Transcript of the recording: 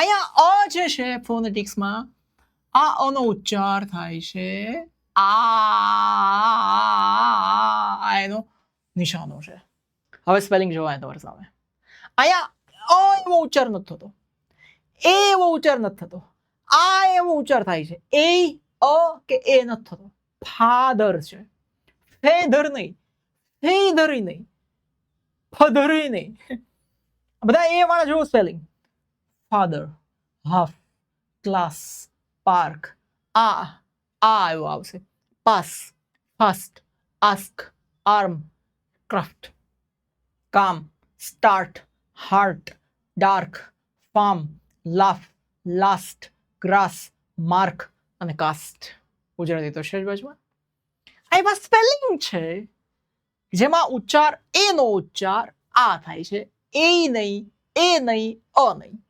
અહીંયા અ જે છે ફોનેટિક્સમાં આ અનો ઉચ્ચાર થાય છે આ એનો નિશાનો છે હવે સ્પેલિંગ જોવાય તમારી સામે અહીંયા અ એવો ઉચ્ચાર નથી થતો એ એવો ઉચ્ચાર નથી થતો આ એવો ઉચ્ચાર થાય છે એ અ કે એ નથી થતો ફાધર છે ફેધર નહીં ફેધર નહીં ફધર નહીં બધા એ વાળા જોવો spelling father half class park આ આ એવો આવશે pass fast ask arm craft calm start heart dark farm laugh last grass mark અને કાસ્ટ ગુજરાતી તો છે જ બાજુમાં. આ એવા સ્પેલિંગ છે. જેમાં ઉચ્ચાર એનો ઉચ્ચાર આ થાય છે. એ નહીં એ નહીં અ નહીં.